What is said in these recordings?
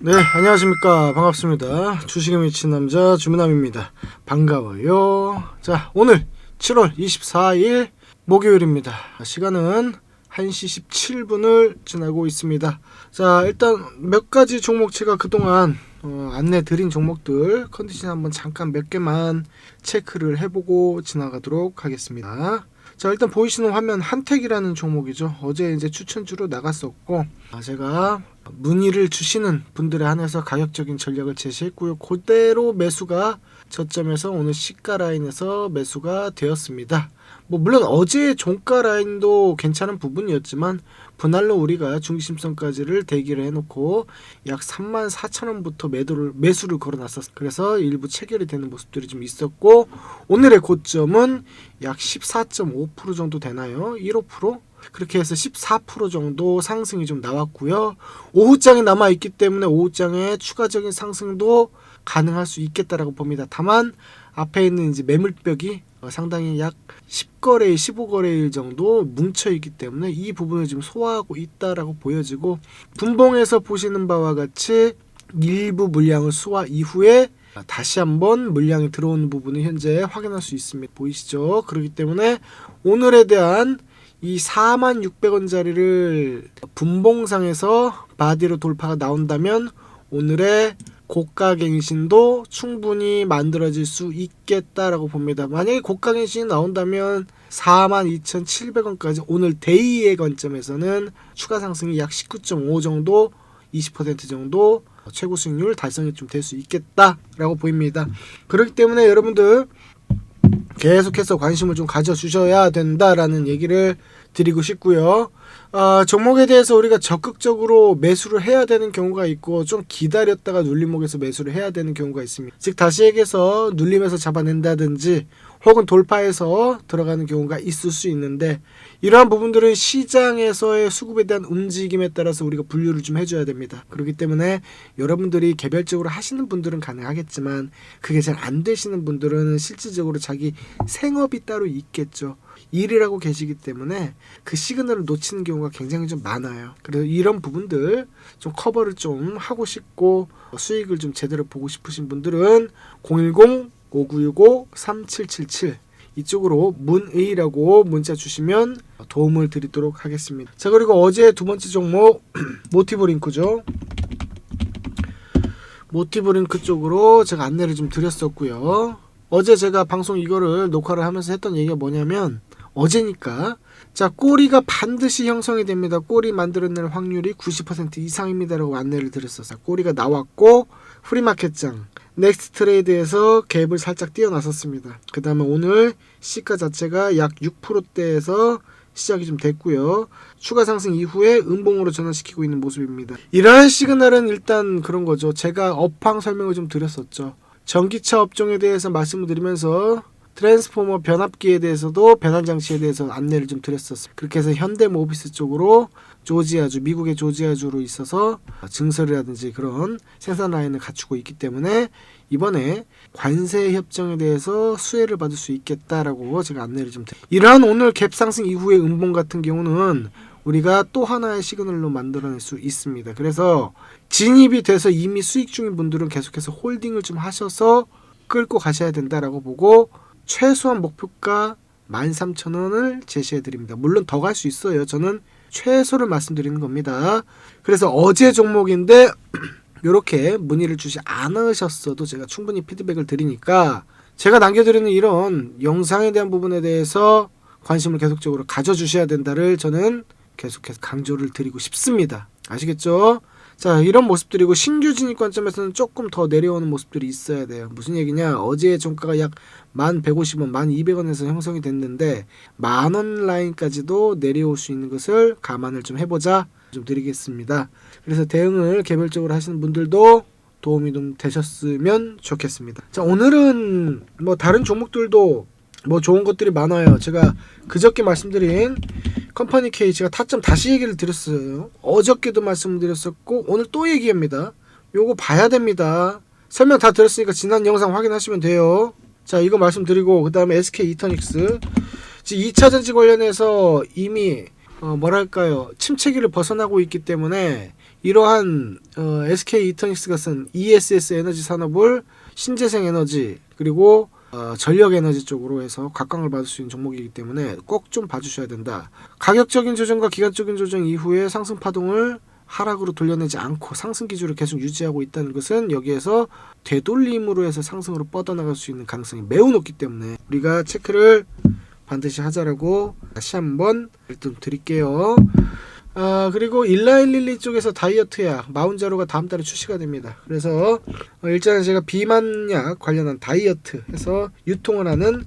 네, 안녕하십니까. 반갑습니다. 주식에 미친 남자 주문남입니다. 반가워요. 자, 오늘 7월 24일 목요일입니다. 시간은 1시 17분을 지나고 있습니다. 자, 일단 몇 가지 종목 제가 그동안 어, 안내 드린 종목들 컨디션 한번 잠깐 몇 개만 체크를 해보고 지나가도록 하겠습니다. 자 일단 보이시는 화면 한택이라는 종목이죠. 어제 이제 추천주로 나갔었고 아, 제가 문의를 주시는 분들에 한해서 가격적인 전략을 제시했고요. 그대로 매수가 저점에서 오늘 시가 라인에서 매수가 되었습니다. 뭐 물론 어제 종가 라인도 괜찮은 부분이었지만 분할로 우리가 중심선까지를 대기를 해놓고 약 3만 4천 원부터 매도를 매수를 걸어놨었어. 그래서 일부 체결이 되는 모습들이 좀 있었고 오늘의 고점은 약 14.5% 정도 되나요? 1.5%? 그렇게 해서 14% 정도 상승이 좀 나왔고요. 오후장에 남아 있기 때문에 오후장에 추가적인 상승도 가능할 수 있겠다라고 봅니다. 다만 앞에 있는 이제 매물벽이 어, 상당히 약 10거래일, 15거래일 정도 뭉쳐 있기 때문에 이 부분을 지금 소화하고 있다라고 보여지고 분봉에서 보시는 바와 같이 일부 물량을 소화 이후에 다시 한번 물량이 들어오는 부분을 현재 확인할 수 있습니다. 보이시죠? 그렇기 때문에 오늘에 대한 이 4만 600원짜리를 분봉상에서 바디로 돌파가 나온다면 오늘의 고가갱신도 충분히 만들어질 수 있겠다라고 봅니다. 만약에 고가갱신이 나온다면 42,700원까지 오늘 데이의 관점에서는 추가 상승이 약 19.5 정도 20% 정도 최고 수익률 달성이 좀 될 수 있겠다라고 보입니다. 그렇기 때문에 여러분들 계속해서 관심을 좀 가져주셔야 된다라는 얘기를 드리고 싶고요. 아, 종목에 대해서 우리가 적극적으로 매수를 해야 되는 경우가 있고 좀 기다렸다가 눌림목에서 매수를 해야 되는 경우가 있습니다. 즉 다시 얘기해서 눌림에서 잡아낸다든지 혹은 돌파해서 들어가는 경우가 있을 수 있는데 이러한 부분들은 시장에서의 수급에 대한 움직임에 따라서 우리가 분류를 좀 해줘야 됩니다. 그렇기 때문에 여러분들이 개별적으로 하시는 분들은 가능하겠지만 그게 잘 안 되시는 분들은 실질적으로 자기 생업이 따로 있겠죠. 일이라고 계시기 때문에 그 시그널을 놓치는 경우가 굉장히 좀 많아요. 그래서 이런 부분들 좀 커버를 좀 하고 싶고 수익을 좀 제대로 보고 싶으신 분들은 010 5965-3777 이쪽으로 문의라고 문자 주시면 도움을 드리도록 하겠습니다. 자 그리고 어제 두 번째 종목 모티브 링크죠. 모티브 링크 쪽으로 제가 안내를 좀 드렸었고요. 어제 제가 방송 이거를 녹화를 하면서 했던 얘기가 뭐냐면 어제니까 자 꼬리가 반드시 형성이 됩니다. 꼬리 만들어낼 확률이 90% 이상입니다라고 안내를 드렸었어요. 꼬리가 나왔고 프리마켓장 넥스트 트레이드에서 갭을 살짝 띄어놨었습니다. 그 다음에 오늘 시가 자체가 약 6%대에서 시작이 좀 됐고요. 추가 상승 이후에 음봉으로 전환시키고 있는 모습입니다. 이러한 시그널은 일단 그런 거죠. 제가 업황 설명을 좀 드렸었죠. 전기차 업종에 대해서 말씀을 드리면서 트랜스포머 변압기에 대해서도 변환 장치에 대해서 안내를 좀 드렸었어요. 그렇게 해서 현대모비스 쪽으로 조지아주 미국의 조지아주로 있어서 증설이라든지 그런 생산 라인을 갖추고 있기 때문에 이번에 관세 협정에 대해서 수혜를 받을 수 있겠다라고 제가 안내를 좀 드립니다. 이러한 오늘 갭 상승 이후의 음봉 같은 경우는 우리가 또 하나의 시그널로 만들어낼 수 있습니다. 그래서 진입이 돼서 이미 수익 중인 분들은 계속해서 홀딩을 좀 하셔서 끌고 가셔야 된다라고 보고 최소한 목표가 13,000원을 제시해 드립니다. 물론 더 갈 수 있어요. 저는 최소를 말씀드리는 겁니다. 그래서 어제 종목인데 이렇게 문의를 주지 않으셨어도 제가 충분히 피드백을 드리니까 제가 남겨드리는 이런 영상에 대한 부분에 대해서 관심을 계속적으로 가져주셔야 된다를 저는 계속해서 강조를 드리고 싶습니다. 아시겠죠? 자 이런 모습들이고 신규 진입 관점에서는 조금 더 내려오는 모습들이 있어야 돼요. 무슨 얘기냐? 어제 종가가 약 1,150원, 1,200원에서 형성이 됐는데 만원 라인까지도 내려올 수 있는 것을 감안을 좀 해보자 좀 드리겠습니다. 그래서 대응을 개별적으로 하시는 분들도 도움이 좀 되셨으면 좋겠습니다. 자 오늘은 뭐 다른 종목들도 뭐 좋은 것들이 많아요. 제가 그저께 말씀드린 컴퍼니 제가 타점 다시 얘기를 드렸어요. 어저께도 말씀드렸었고 오늘 또 얘기합니다. 요거 봐야 됩니다. 설명 다 드렸으니까 지난 영상 확인하시면 돼요. 자 이거 말씀드리고 그 다음에 SK 이터닉스 지금 2차 전지 관련해서 이미 어, 뭐랄까요 침체기를 벗어나고 있기 때문에 이러한 어, SK 이터닉스가 쓴 ESS 에너지 산업을 신재생 에너지 그리고 어, 전력 에너지 쪽으로 해서 각광을 받을 수 있는 종목이기 때문에 꼭 좀 봐주셔야 된다. 가격적인 조정과 기간적인 조정 이후에 상승 파동을 하락으로 돌려내지 않고 상승 기조를 계속 유지하고 있다는 것은 여기에서 되돌림으로 해서 상승으로 뻗어나갈 수 있는 가능성이 매우 높기 때문에 우리가 체크를 반드시 하자라고 다시 한번 말씀 드릴게요. 아 그리고 일라일릴리 쪽에서 다이어트 약 마운자로가 다음 달에 출시가 됩니다. 그래서 어, 일단은 제가 비만약 관련한 다이어트 해서 유통을 하는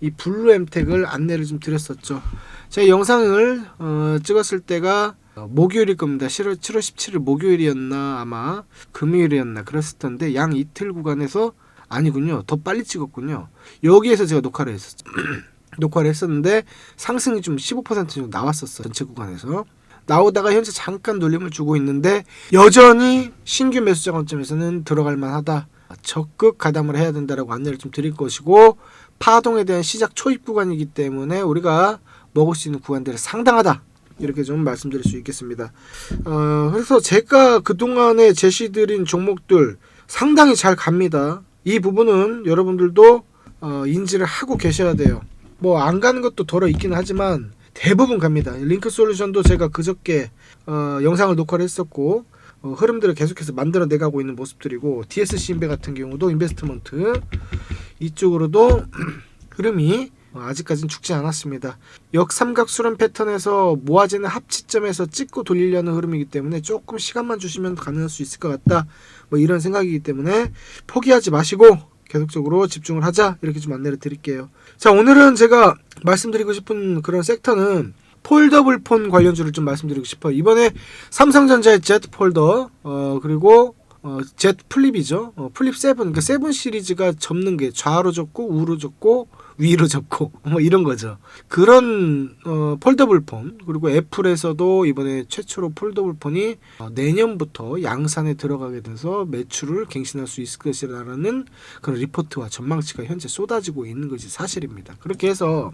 이 블루엠텍을 안내를 좀 드렸었죠. 제가 영상을 어, 찍었을 때가 어, 목요일일 겁니다. 7월, 7월 17일 목요일이었나 아마 금요일이었나 그랬을 텐데 양 이틀 구간에서 아니군요. 더 빨리 찍었군요. 여기에서 제가 녹화를 했었죠. 녹화를 했었는데 상승이 좀 15% 정도 나왔었어 전체 구간에서 나오다가 현재 잠깐 놀림을 주고 있는데 여전히 신규 매수자 관점에서는 들어갈 만하다 적극 가담을 해야 된다라고 안내를 좀 드릴 것이고 파동에 대한 시작 초입 구간이기 때문에 우리가 먹을 수 있는 구간들이 상당하다 이렇게 좀 말씀드릴 수 있겠습니다. 어, 그래서 제가 그동안에 제시드린 종목들 상당히 잘 갑니다. 이 부분은 여러분들도 어, 인지를 하고 계셔야 돼요. 뭐 안 가는 것도 덜어 있기는 하지만 대부분 갑니다. 링크 솔루션도 제가 그저께 어, 영상을 녹화를 했었고 어, 흐름들을 계속해서 만들어 내가고 있는 모습들이고 DSC 인베 같은 경우도 인베스트먼트 이쪽으로도 흐름이 어, 아직까지는 죽지 않았습니다. 역삼각 수렴 패턴에서 모아지는 합치점에서 찍고 돌리려는 흐름이기 때문에 조금 시간만 주시면 가능할 수 있을 것 같다. 뭐 이런 생각이기 때문에 포기하지 마시고 계속적으로 집중을 하자 이렇게 좀 안내를 드릴게요. 자 오늘은 제가 말씀드리고 싶은 그런 섹터는 폴더블 폰 관련주를 좀 말씀드리고 싶어요. 이번에 삼성전자의 Z 폴더 어 그리고 어, Z 플립이죠. 어, 플립 7. 그러니까 7 시리즈가 접는 게 좌로 접고 우로 접고 위로 접고 뭐 이런 거죠. 그런 어, 폴더블 폰 그리고 애플에서도 이번에 최초로 폴더블 폰이 어, 내년부터 양산에 들어가게 돼서 매출을 갱신할 수 있을 것이라는 그런 리포트와 전망치가 현재 쏟아지고 있는 것이 사실입니다. 그렇게 해서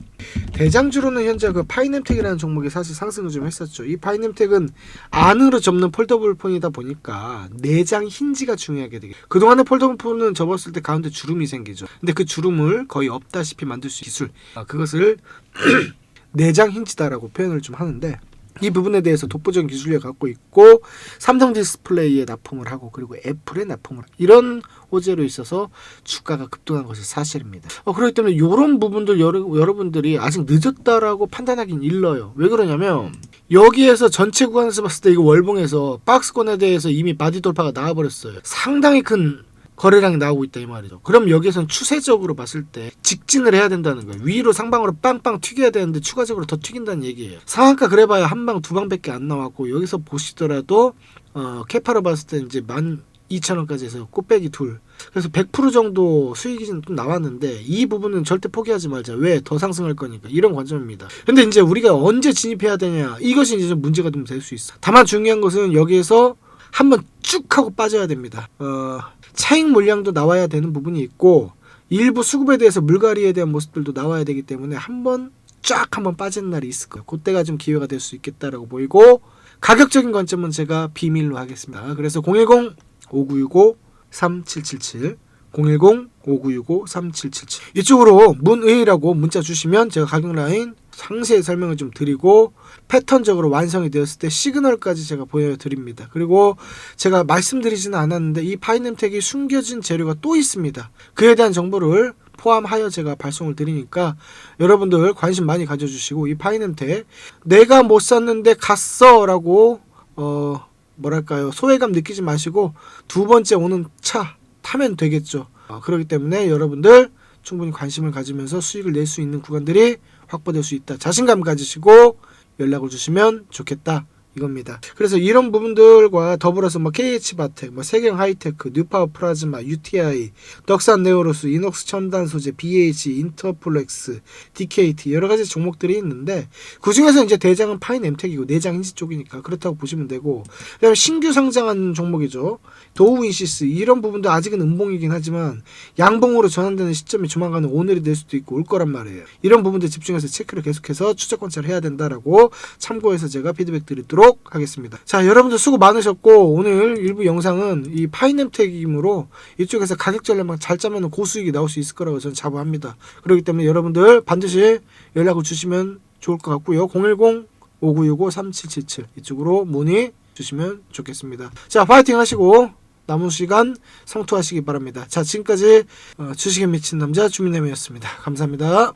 대장주로는 현재 그 파이넴텍이라는 종목이 사실 상승을 좀 했었죠. 이 파이넴텍은 안으로 접는 폴더블 폰이다 보니까 내장 힌지가 중요하게 되게. 그동안의 폴더블 폰은 접었을 때 가운데 주름이 생기죠. 근데 그 주름을 거의 없다시피 만들 수 기술. 아, 그것을 내장 힌지다라고 표현을 좀 하는데 이 부분에 대해서 독보적인 기술력을 갖고 있고 삼성 디스플레이에 납품을 하고 그리고 애플에 납품을 이런 호재로 있어서 주가가 급등한 것이 사실입니다. 어, 그렇기 때문에 이런 부분들 여러, 여러분들이 아직 늦었다라고 판단하긴 일러요. 왜 그러냐면 여기에서 전체 구간에서 봤을 때 이거 월봉에서 박스권에 대해서 이미 바디 돌파가 나와버렸어요. 상당히 큰 거래량이 나오고 있다 이 말이죠. 그럼 여기서는 추세적으로 봤을 때 직진을 해야 된다는 거예요. 위로 상방으로 빵빵 튀겨야 되는데 추가적으로 더 튀긴다는 얘기예요. 상한가 그래봐야 한 방 두 방밖에 안 나왔고 여기서 보시더라도 어, 캐파로 봤을 때 이제 만 2천원까지 해서 꽃배기 둘. 그래서 100% 정도 수익이 좀 나왔는데 이 부분은 절대 포기하지 말자. 왜? 더 상승할 거니까. 이런 관점입니다. 근데 이제 우리가 언제 진입해야 되냐. 이것이 이제 좀 문제가 좀 될 수 있어. 다만 중요한 것은 여기에서 한번 쭉 하고 빠져야 됩니다. 어, 차익 물량도 나와야 되는 부분이 있고 일부 수급에 대해서 물갈이에 대한 모습들도 나와야 되기 때문에 한번 쫙 한번 빠지는 날이 있을 거예요. 그때가 좀 기회가 될 수 있겠다라고 보이고 가격적인 관점은 제가 비밀로 하겠습니다. 그래서 010 5965 3777 010 5965 3777 이쪽으로 문의라고 문자 주시면 제가 가격 라인 상세히 설명을 좀 드리고 패턴적으로 완성이 되었을 때 시그널까지 제가 보여드립니다. 그리고 제가 말씀드리지는 않았는데 이 파이넴텍이 숨겨진 재료가 또 있습니다. 그에 대한 정보를 포함하여 제가 발송을 드리니까 여러분들 관심 많이 가져주시고 이 파이넴텍 내가 못 샀는데 갔어 라고 어 뭐랄까요 소외감 느끼지 마시고 두 번째 오는 차 타면 되겠죠. 어, 그렇기 때문에 여러분들 충분히 관심을 가지면서 수익을 낼 수 있는 구간들이 확보될 수 있다. 자신감 가지시고 연락을 주시면 좋겠다. 이겁니다. 그래서 이런 부분들과 더불어서 뭐 KH바텍, 뭐 세경 하이테크, 뉴파워 플라즈마, UTI, 덕산 네오로스, 이녹스 첨단 소재, BH, 인터플렉스, DKT 여러 가지 종목들이 있는데 그 중에서 이제 대장은 파인 엠텍이고 내장 인지 쪽이니까 그렇다고 보시면 되고 그다음에 신규 상장한 종목이죠. 도우인시스 이런 부분도 아직은 음봉이긴 하지만 양봉으로 전환되는 시점이 조만간 오늘이 될 수도 있고 올 거란 말이에요. 이런 부분들 집중해서 체크를 계속해서 추적 관찰을 해야 된다라고 참고해서 제가 피드백 드리도록 드리도록 하겠습니다. 자, 여러분들 수고 많으셨고 오늘 일부 영상은 이 파이넴텍이므로 이쪽에서 가격 전략만 잘 짜면 고수익이 나올 수 있을 거라고 저는 자부합니다. 그렇기 때문에 여러분들 반드시 연락을 주시면 좋을 것 같고요. 010 5965 3777 이쪽으로 문의 주시면 좋겠습니다. 자, 파이팅 하시고 남은 시간 성투하시기 바랍니다. 자, 지금까지 어, 주식에 미친 남자 주민남이었습니다. 감사합니다.